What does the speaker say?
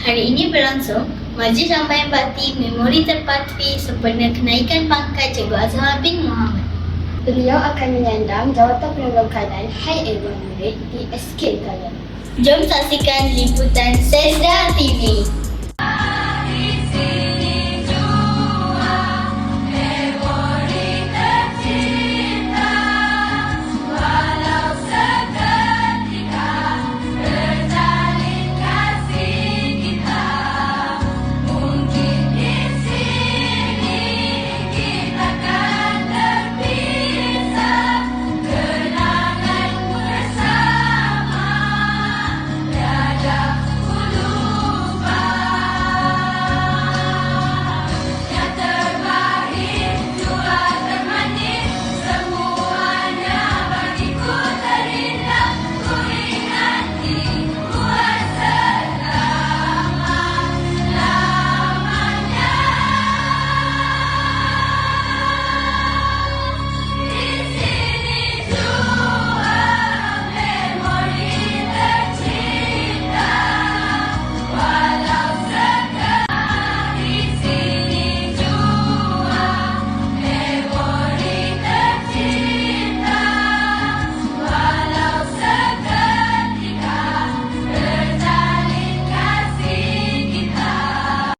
hari ini berlangsung Majlis Ramai Bakti Memori Terpatri sempena kenaikan pangkat Cikgu Azhar bin Muhammad. Beliau akan menyandang jawatan penanggung keadaan High Ever Murid di SK Kalian. Jom saksikan liputan Sesdar.